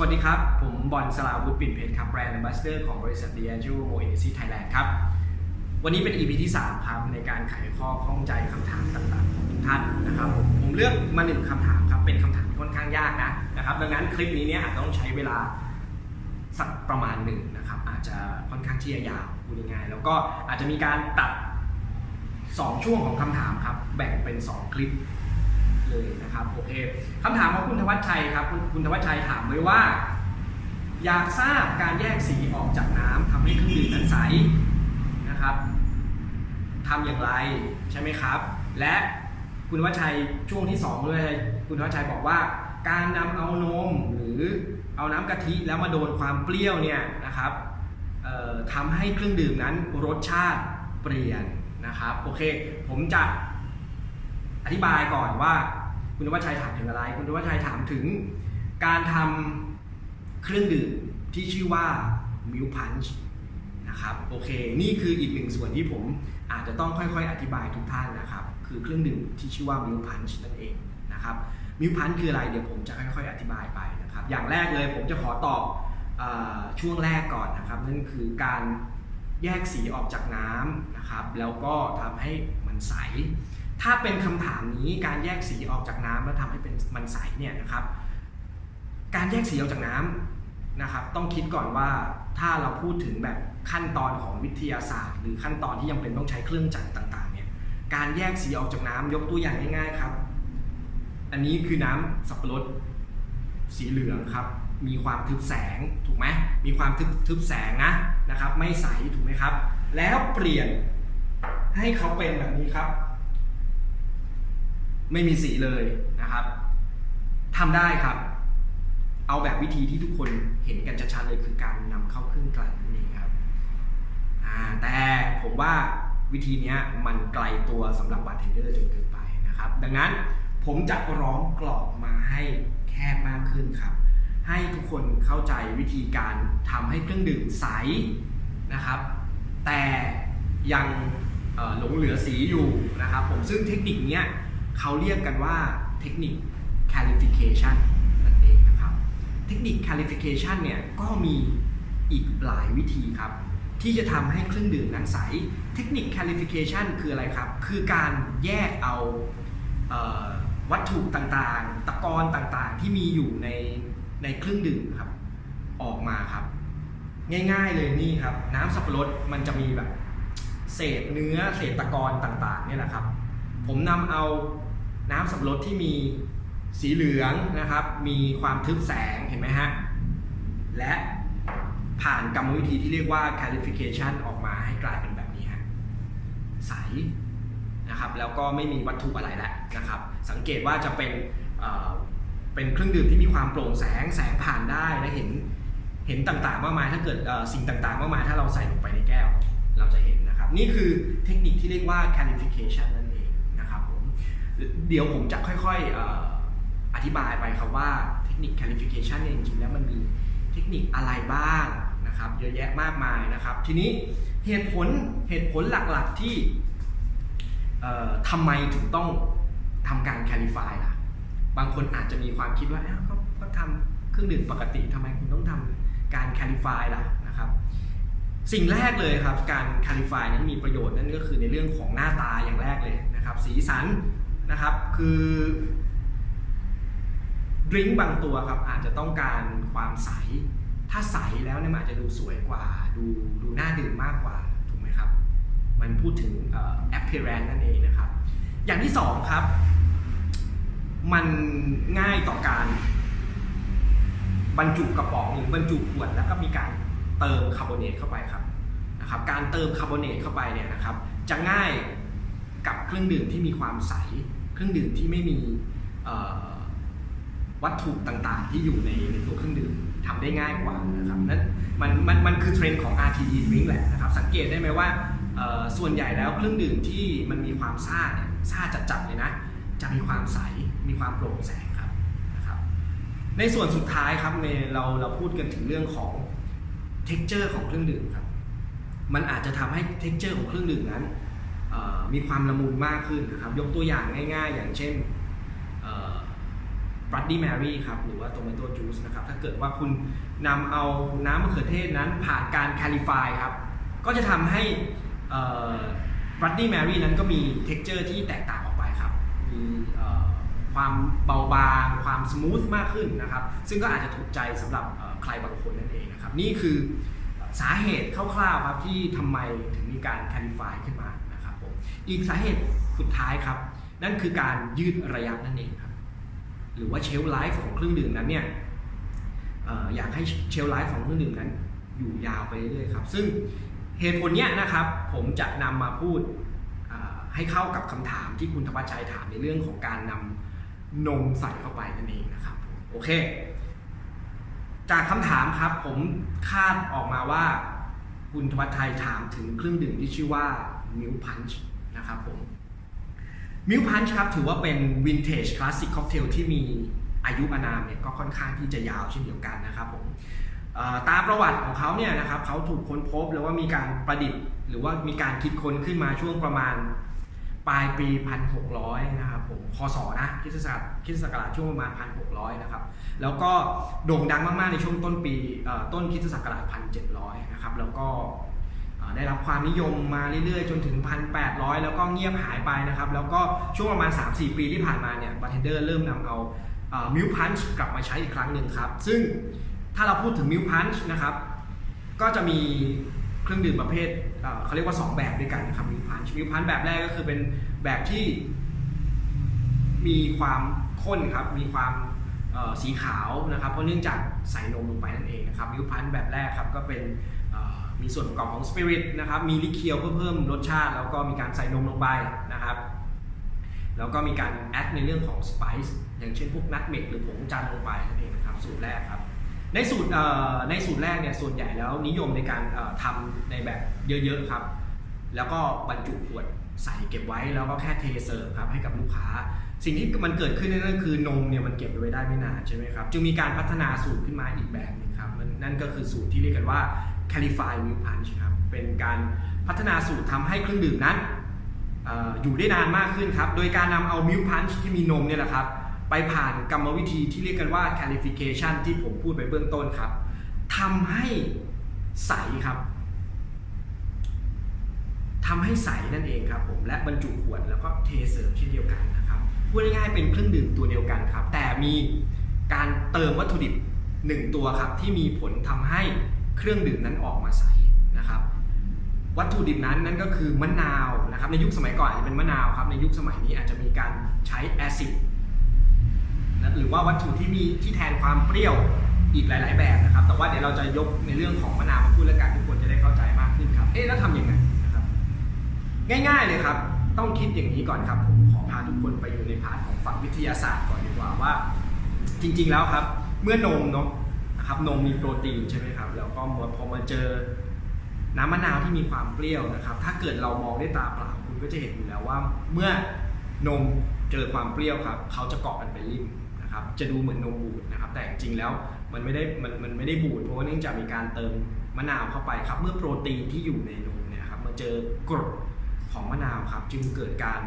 วัสดีครับ ผมบอลสลาวุฒิปิ่นเพชรครับแบรนด์ a m b a s s a d o r ของบริษัท d i a g e o m o Agency Thailand ครับ วันนี้เป็น EP ที่ 3 ครับ ในการไขข้อข้องใจคำถามต่างๆของทุกท่านนะครับผมผมเลือกมาหนึ่งคำถามครับ เป็นคำถามที่ค่อนข้างยากนะนะครับ ดังนั้นคลิปนี้เนี่ยอาจจะต้องใช้เวลาสักประมาณหนึ่งนะครับ อาจจะค่อนข้างที่จะยาวพูดง่ายๆแล้วก็อาจจะมีการตัด 2 ช่วงของคำถามครับ แบ่งเป็น 2 คลิป เลยนะครับโอเคคำถามของคุณธวัชชัยครับคุณคุณธวัชชัยถามไว้ว่า อยากทราบการแยกสีออกจากน้ำทำให้เครื่องดื่มนั้นใสนะครับทำอย่างไรใช่ไหมครับ และคุณธวัชชัยช่วงที่2ด้วยคุณธวัชชัยบอกว่า การนำเอานมหรือเอาน้ำกะทิแล้วมาโดนความเปรี้ยวเนี่ยนะครับทำให้เครื่องดื่มนั้นรสชาติเปลี่ยนนะครับโอเค ผมจะอธิบายก่อนว่า คุณธวัชชัยถามถึงอะไร คุณธวัชชัยถามถึงการทำเครื่องดื่มที่ชื่อว่า Milk Punch นะครับโอเค นี่คืออีกหนึ่งส่วนที่ผมอาจจะต้องค่อยๆ อธิบายทุกท่านนะครับ คือเครื่องดื่มที่ชื่อว่า Milk Punch นั่นเองนะครับ Milk Punch คืออะไรเดี๋ยวผมจะค่อยๆ อธิบายไปนะครับ อย่างแรกเลยผมจะขอตอบอช่วงแรกก่อนนะครับนั่นคือการแยกสีออกจากน้ำนะครับ แล้วก็ทำให้มันใส ถ้าเป็นคำถามนี้การแยกสีออกจากน้ำแล้วทำให้เป็นมันใสเนี่ยนะครับ การแยกสีออกจากน้ำนะครับ ต้องคิดก่อนว่าถ้าเราพูดถึงแบบขั้นตอนของวิทยาศาสตร์ หรือขั้นตอนที่ยังเป็นต้องใช้เครื่องจักรต่างๆเนี่ยการแยกสีออกจากน้ำยกตัวอย่างง่ายๆครับ อันนี้คือน้ำสับปะรดสีเหลืองครับ มีความทึบแสงถูกไหมมีความทึบทึบแสงนะนะครับ ไม่ใสถูกไหมครับ แล้วเปลี่ยนให้เขาเป็นแบบนี้ครับ ไม่มีสีเลยนะครับทำได้ครับ เอาแบบวิธีที่ทุกคนเห็นกันชัดๆเลยคือการนำเข้าเครื่องกลั่นนั่นเองครับแต่ผมว่าวิธีนี้มันไกลตัวสำหรับบาร์เทนเดอร์จนเกินไปนะครับ ดังนั้นผมจะร้องกรอบมาให้แคบมากขึ้นครับ ให้ทุกคนเข้าใจวิธีการทำให้เครื่องดื่มใสนะครับ แต่ยังหลงเหลือสีอยู่นะครับผมซึ่งเทคนิคนี้ เขาเรียกกันว่าเทคนิค calification นั่นเองนะครับ เทคนิค calification เนี่ยก็มีอีกหลายวิธีครับ ที่จะทำให้เครื่องดื่มนั้นใส เทคนิค calification คืออะไรครับ คือการแยกเอาเออวัตถุต่างๆ ตะกอนต่างๆ ที่มีอยู่ในในเครื่องดื่มครับ ออกมาครับ ง่ายๆเลยนี่ครับ น้ำสับปะรดมันจะมีแบบ เศษเนื้อเศษตะกอนต่างๆเนี่ยแหละครับ ผมนำเอา น้ำสับปะรดที่มีสีเหลืองนะครับ มีความทึบแสงเห็นไหมฮะ และผ่านกรรมวิธีที่เรียกว่า calification ออกมาให้กลายเป็นแบบนี้ฮะ ใสนะครับ แล้วก็ไม่มีวัตถุอะไรแล้วนะครับ สังเกตว่าจะเป็นเเป็นเครื่องดื่มที่มีความโปร่งแสง แสงผ่านได้และเห็นเห็นต่างๆมากมายถ้าเกิดสิ่งต่างๆมากมายถ้าเราใส่ลงไปในแก้ว เราจะเห็นนะครับ นี่คือเทคนิคที่เรียกว่า calification นั่นเองนะครับผม เดี๋ยวผมจะค่อยๆออธิบายไปครับว่าเทคนิค calification เนี่ยจริงๆแล้วมันมีเทคนิคอะไรบ้างนะครับเยอะแยะมากมายนะครับ ทีนี้เหตุผลเหตุผลหลักๆที่ทำไมถึงต้องทำการ calify ล่ะ บางคนอาจจะมีความคิดว่าอ้าก็ทำเครื่องดื่มปกติทำไมคุณต้องทำการ calify ล่ะนะครับสิ่งแรกเลยครับการ calify นั้นมีประโยชน์นั่นก็คือในเรื่องของหน้าตาอย่างแรกเลยนะครับสีสัน นะครับ คือดริงก์บางตัวครับอาจจะต้องการความใส ถ้าใสแล้วเนี่ยมันอาจจะดูสวยกว่า ดูดูน่าดื่มมากกว่าถูกไหมครับ มันพูดถึงเอ่อ appearance นั่นเองนะครับ อย่างที่สองครับ มันง่ายต่อการ บรรจุกระป๋องหรือบรรจุขวดแล้วก็มีการเติมคาร์บอเนตเข้าไปครับนะครับ การเติมคาร์บอเนตเข้าไปเนี่ยนะครับ จะง่ายกับเครื่องดื่มที่มีความใส เครื่องดื่มที่ไม่มีวัตถุต่างๆ ที่อยู่ในในตัวเครื่องดื่มทำได้ง่ายกว่านะครับนั่นมันมันมันคือเทรนด์ของ RTD drink แหละนะครับ สังเกตได้ไหมว่าส่วนใหญ่แล้วเครื่องดื่มที่มันมีความซ่าเนี่ยซ่าจัดๆเลยนะ จะมีความใส มีความโปร่งแสงครับนะครับ ในส่วนสุดท้ายครับในเราเราพูดกันถึงเรื่องของ texture ของเครื่องดื่มครับ มันอาจจะทำให้ texture ของเครื่องดื่มนั้น มีความละมุนมากขึ้นนะครับ ยกตัวอย่างง่ายๆ อย่างเช่นเอ่อบัตตี้แมรี่ครับหรือว่าโตเมโตจูสนะครับ ถ้าเกิดว่าคุณนำเอาน้ำมะเขือเทศนั้นผ่านการแคลิฟายครับ ก็จะทำให้บัตตี้แมรี่นั้นก็มีเท็กเจอร์ที่แตกต่างออกไปครับ มีความเบาบาง ความสมูทมากขึ้นนะครับ ซึ่งก็อาจจะถูกใจสำหรับใครบางคนนั่นเองนะครับ นี่คือสาเหตุคร่าวๆครับที่ทำไมถึงมีการแคลิฟายขึ้นมา อีกสาเหตุสุดท้ายครับ นั่นคือการยืดระยะนั่นเองครับ หรือว่าเชลไลฟ์ของเครื่องดื่มนั้นเนี่ยออยากให้เชลไลฟ์ของเครื่องดื่มนั้นอยู่ยาวไปเรื่อยๆครับ ซึ่งเหตุผลเนี้ยนะครับผมจะนำมาพูดให้เข้ากับคำถามที่คุณธวัชชัยถามในเรื่องของการนำนมใส่เข้าไปนั่นเองนะครับ โอเค จากคำถามครับผมคาดออกมาว่า คุณธวัชชัยถามถึงเครื่องดื่มที่ชื่อว่า มิลพันช์นะครับผมมิลพันช์ครับถือว่าเป็นวินเทจคลาสสิกค็อกเทลที่มีอายุอานามเนี่ยก็ค่อนข้างที่จะยาวเช่นเดียวกันนะครับผมตามประวัติของเขาเนี่ยนะครับเขาถูกค้นพบหรือว่ามีการประดิษฐ์ หรือว่ามีการคิดค้นขึ้นมาช่วงประมาณปลายปี 1600 นะครับผมคศนะคิสตศักราชคริสตศักราชช่วงประมาณ 1600 นะครับ แล้วก็โด่งดังมาก ๆ ในช่วงต้นปีต้นคิสตศักราช 1700 นะครับ แล้วก็ ได้รับความนิยมมาเรื่อยๆ จนถึง 1,800 แล้วก็เงียบหายไปนะครับ แล้วก็ช่วงประมาณ 3-4 ปีที่ผ่านมาเนี่ยบาร์เทนเดอร์เริ่มนำเอามิลพันช์กลับมาใช้อีกครั้งหนึ่งครับ ซึ่งถ้าเราพูดถึงมิลพันช์นะครับ ก็จะมีเครื่องดื่มประเภทเขาเรียกว่า 2 แบบด้วยกันนะครับมิลพันช์มิลพันช์แบบแรกก็คือเป็นแบบที่มีความข้นครับ มีความสีขาวนะครับ เพราะเนื่องจากใส่นมลงไปนั่นเองนะครับมิลพันช์แบบแรกครับก็เป็น มีส่วนประกอบของสปิริตนะครับมีลิเคียวเพื่อเพิ่มรสชาติ แล้วก็มีการใส่นมลงไปนะครับแล้วก็มีการแอดในเรื่องของสไปซ์อย่างเช่นพวกนัทเมกหรือผงจันทร์ลงไปนั่นเองนะครับสูตรแรกครับในสูตรในสูตรแรกเนี่ยส่วนใหญ่แล้วนิยมในการเอ่อทำในแบบเยอะๆครับ แล้วก็บรรจุขวดใส่เก็บไว้แล้วก็แค่เทเสิร์ฟครับให้กับลูกค้า สิ่งที่มันเกิดขึ้นนั่นก็คือนมเนี่ยมันเก็บไว้ได้ไม่นานใช่ไหมครับจึงมีการพัฒนาสูตรขึ้นมาอีกแบบหนึงครับนั่นก็คือสูตรที่เรียกกันว่า Calify Milk Punch ครับ เป็นการพัฒนาสูตรทำให้เครื่องดื่มนั้นออยู่ได้นานมากขึ้นครับ โดยการนำเอา Milk Punch ที่มีนมเนี่ยแหละครับ ไปผ่านกรรมวิธีที่เรียกกันว่า Calification ที่ผมพูดไปเบื้องต้นครับทำให้ใสครับทำให้ใสนั่นเองครับผมและบรรจุขวดแล้วก็เทเสิร์ฟเช่นเดียวกันนะครับพูดง่ายๆเป็นเครื่องดื่มตัวเดียวกันครับ แต่มีการเติมวัตถุดิบหนึ่งตัวครับที่มีผลทำให้ เครื่องดื่มนั้นออกมาใสนะครับ วัตถุดิบนั้นนั่นก็คือมะนาวนะครับในยุคสมัยก่อนอาจจะเป็นมะนาวครับในยุคสมัยนี้อาจจะมีการใช้แอซิดนะหรือว่าวัตถุที่มีที่แทนความเปรี้ยวอีกหลาย ๆ แบบนะครับ แต่ว่าเดี๋ยวเราจะยกในเรื่องของมะนาวมาพูดแล้วกันทุกคนจะได้เข้าใจมากขึ้นครับ เอ๊ะแล้วทำยังไงนะครับ ง่าย ๆ เลยครับ ต้องคิดอย่างนี้ก่อนครับผมขอพาทุกคนไปอยู่ในพาร์ทของฝั่งวิทยาศาสตร์ก่อนดีกว่าว่า จริง ๆ แล้วครับ เมื่อนมเนาะ นะครับนมมีโปรตีนใช่ไหมครับแล้วก็พอมาเจอน้ำมะนาวที่มีความเปรี้ยวนะครับ ถ้าเกิดเรามองด้วยตาเปล่าคุณก็จะเห็นอยู่แล้วว่า เมื่อนมเจอความเปรี้ยวครับเขาจะเกาะกันเป็นริ่มนะครับจะดูเหมือนนมบูดนะครับ แต่จริงๆแล้วมันไม่ได้มันมันไม่ได้บูดเพราะว่าเนื่องจากมีการเติมมะนาวเข้าไปครับ เมื่อโปรตีนที่อยู่ในนมเนี่ยครับมาเจอกรดของมะนาวครับ จึงเกิดการ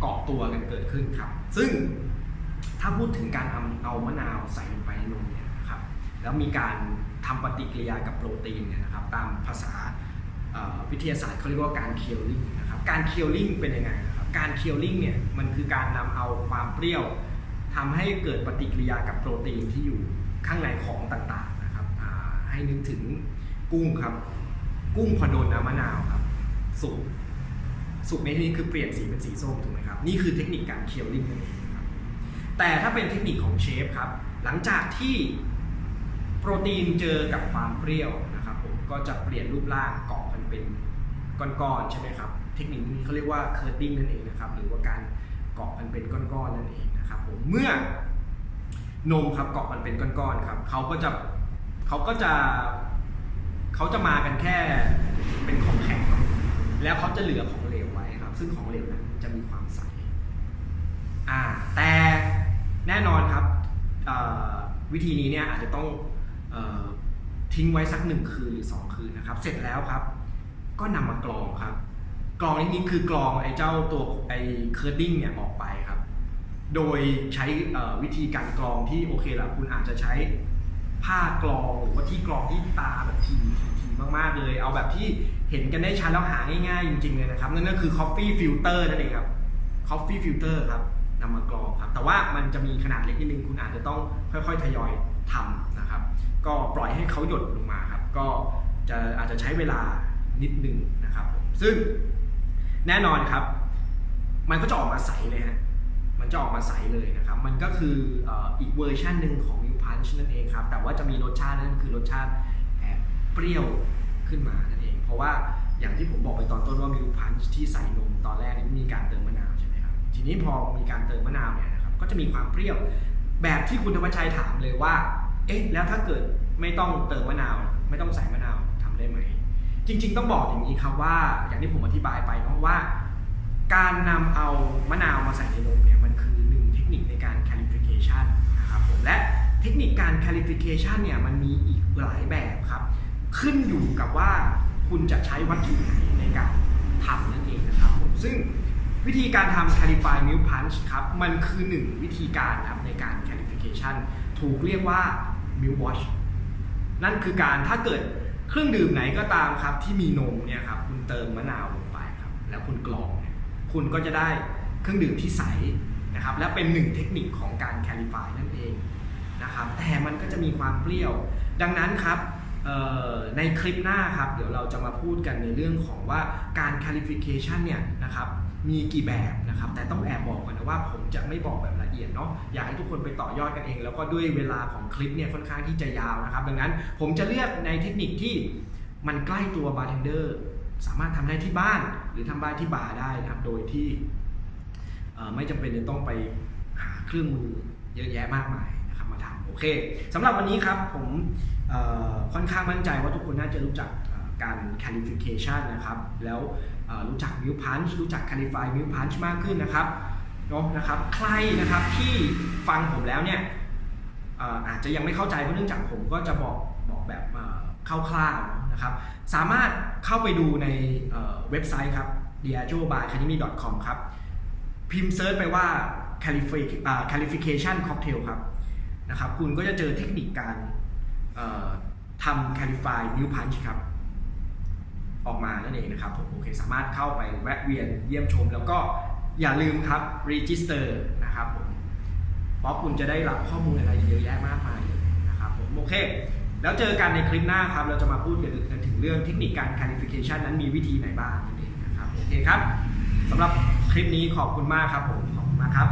เกาะตัวกันเกิดขึ้นครับ ซึ่ง ถ้าพูดถึงการเอาเอามะนาวใส่ลงไปในนมเนี่ยนะครับแล้วมีการทำปฏิกิริยากับโปรตีนเนี่ยนะครับตามภาษาวิทยาศาสตร์เขาเรียกว่าการเคียวลิงนะครับการเคียวลิงเป็นยังไงนะครับการเคียวลิงเนี่ยมันคือการนำเอาความเปรี้ยวทำให้เกิดปฏิกิริยากับโปรตีนที่อยู่ข้างในของต่างๆนะครับให้นึกถึงกุ้งครับกุ้งพอโดนน้ำมะนาวครับสุกสุกในที่นี้คือเปลี่ยนสีเป็นสีส้มถูกไหมครับนี่คือเทคนิคการเคียวลิ่งนั่นเอง แต่ถ้าเป็นเทคนิคของเชฟครับ หลังจากที่โปรตีนเจอกับความเปรี้ยวนะครับผมก็จะเปลี่ยนรูปร่างเกาะกันเป็นก้อนๆใช่ไหมครับ เทคนิคนี้เขาเรียกว่าเคอร์ติ้งนั่นเองนะครับ หรือว่าการเกาะกันเป็นก้อนๆนั่นเองนะครับผมเมื่อนมครับเกาะมันเป็นก้อนๆครับเขาก็จะเขาก็จะเขาจะมากันแค่เป็นของแข็งแล้วเขาจะเหลือของเหลวไว้ครับ ซึ่งของเหลวนั้นจะมีความใสอ่าแต่ แน่นอนครับวิธีนี้เนี่ยอาจจะต้องอทิ้งไว้สักหนึ่งคืนหรือสองคืนนะครับ เสร็จแล้วครับ ก็นำมากรองครับกรองนี้คือกรองไอ้เจ้าตัวไอ้เคอร์ดิ้งเนี่ยออกไปครับ โดยใช้วิธีการกรองที่โอเคละคุณอาจจะใช้ผ้ากรองหรือว่าที่กรองที่ตาแบบทีทีทีมากๆเลย เอาแบบที่เห็นกันได้ชัดแล้วหาง่ายๆจริงๆเลยนะครับ นั่นก็คือ coffee filter นั่นเองครับ coffee filter ครับ นำมากรองครับ แต่ว่ามันจะมีขนาดเล็กนิดนึงคุณอาจจะต้องค่อยๆทยอยทำนะครับ ก็ปล่อยให้เขาหยดลงมาครับ ก็จะอาจจะใช้เวลานิดนึงนะครับ ซึ่งแน่นอนครับ มันก็จะออกมาใสเลยฮะมันจะออกมาใสเลยนะครับ มันก็คืออีกเวอร์ชันหนึ่งของ Milk Punch นั่นเองครับ แต่ว่าจะมีรสชาตินั่นคือรสชาติแอบเปรี้ยวขึ้นมานั่นเอง เพราะว่าอย่างที่ผมบอกไปตอนต้นว่า Milk Punch ที่ใส่นมตอนแรกนี่มีการเติมมะนาวใช่ไหม ทีนี้พอมีการเติมมะนาวเนี่ยนะครับก็จะมีความเปรี้ยวแบบที่คุณธวัชชัยถามเลยว่า เอ๊ะแล้วถ้าเกิดไม่ต้องเติมมะนาว ไม่ต้องใส่มะนาวทำได้ไหม จริง ๆ ต้องบอกอย่างนี้ครับว่าอย่างที่ผมอธิบายไปเนาะว่า การนำเอามะนาวมาใส่ในนมเนี่ยมันคือหนึ่งเทคนิคในการ calification นะครับผมและเทคนิคการ calification เนี่ยมันมีอีกหลายแบบครับ ขึ้นอยู่กับว่าคุณจะใช้วัตถุไหนในการทำนั่นเองนะครับผมซึ่ง วิธีการทำ calify milk punch ครับ มันคือหนึ่งวิธีการครับในการ calification ถูกเรียกว่า milk wash นั่นคือการถ้าเกิดเครื่องดื่มไหนก็ตามครับ ที่มีนมเนี่ยครับคุณเติมมะนาวลงไปครับ แล้วคุณกรองเนี่ยคุณก็จะได้เครื่องดื่มที่ใสนะครับ และเป็นหนึ่งเทคนิคของการแคลิฟายนั่นเองนะครับ แต่มันก็จะมีความเปรี้ยว ดังนั้นครับในคลิปหน้าครับ เดี๋ยวเราจะมาพูดกันในเรื่องของว่าการ qualification เนี่ยนะครับ มีกี่แบบนะครับ แต่ต้องแอบบอกก่อนนะว่าผมจะไม่บอกแบบละเอียดเนาะอยากให้ทุกคนไปต่อยอดกันเอง แล้วก็ด้วยเวลาของคลิปเนี่ยค่อนข้างที่จะยาวนะครับ ดังนั้นผมจะเลือกในเทคนิคที่มันใกล้ตัวบาร์เทนเดอร์สามารถทำได้ที่บ้านหรือทำได้ที่บาร์ได้นะครับ โดยที่ไม่จำเป็นจะต้องไปหาเครื่องมือเยอะแยะมากมายนะครับมาทำโอเคสำหรับวันนี้ครับผมค่อนข้างมั่นใจว่าทุกคนน่าจะรู้จักการ qualification นะครับ แล้ว รู้จัก milk punch รู้จัก qualify milk punch มากขึ้นนะครับเนาะนะครับใครนะครับที่ฟังผมแล้วเนี่ยอาจจะยังไม่เข้าใจเพราะเนื่องจากผมก็จะบอกบอกแบบเอ่อคร่าวๆนะครับ สามารถเข้าไปดูในเว็บไซต์ครับ diageo by academy com ครับ พิมพ์เซิร์ชไปว่า qualification cocktail ครับนะครับ คุณก็จะเจอเทคนิคการทำ qualify new punch ครับ ออกมานั่นเองนะครับผมโอเคสามารถเข้าไปแวะเวียนเยี่ยมชม แล้วก็อย่าลืมครับ register นะครับผมเพราะคุณจะได้รับข้อมูลอะไรเยอะแยะมากมายเลยนะครับผมโอเค แล้วเจอกันในคลิปหน้าครับ เราจะมาพูดกันถึงเรื่องเทคนิคการ qualification นั้นมีวิธีไหนบ้างนั่นเองนะครับโอเคครับสำหรับคลิปนี้ขอบคุณมากครับผมขอบคุณมากครับ